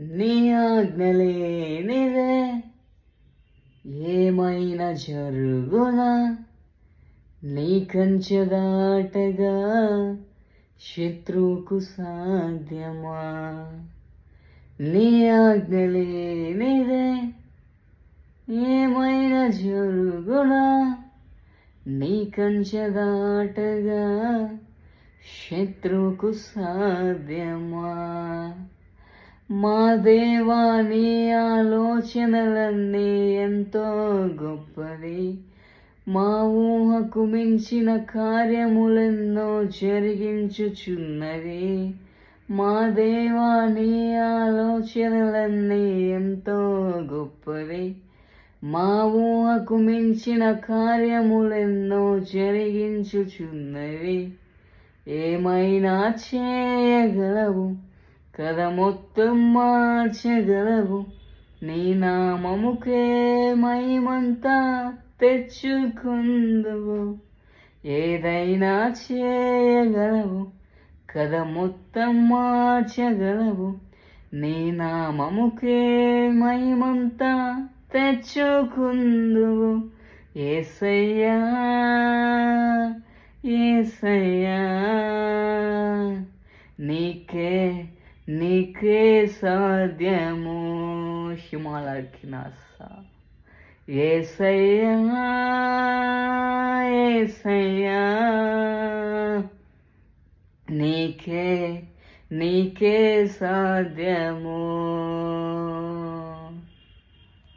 నీ ఆజ్ఞలేనిదే ఏమైనా జరుగునా నీ కంచె దాటగా శత్రువుకు సాధ్యమా నీ ఆజ్ఞలేనిదే ఏమైనా జరుగునా నీ కంచె దాటగా శత్రువుకు సాధ్యమా మా దేవా నీ ఆలోచనలన్నీ ఎంతో గొప్పది మా ఊహకు మించిన కార్యములెన్నో జరిగించుచున్నది మా దేవా నీ ఆలోచనలన్నీ ఎంతో గొప్పవి. మా ఊహకు మించిన కార్యములెన్నో జరిగించుచున్నవి. ఏమైనా చేయగల కథ మొత్తం మార్చగలవు. నీ నామముకే మహిమంతా తెచ్చుకుందువు. ఏదైనా చేయగలవు. కథ మొత్తం మార్చగలవు. నీ నామముకే మహిమంతా తెచ్చుకుందువు. ఏసయ్యా ఏసయ్యా నీకే నీకే సాధ్యము హిమాలకి నాసా ఏసయ్యా ఏసయ్యా నీకే నీకే సాధ్యము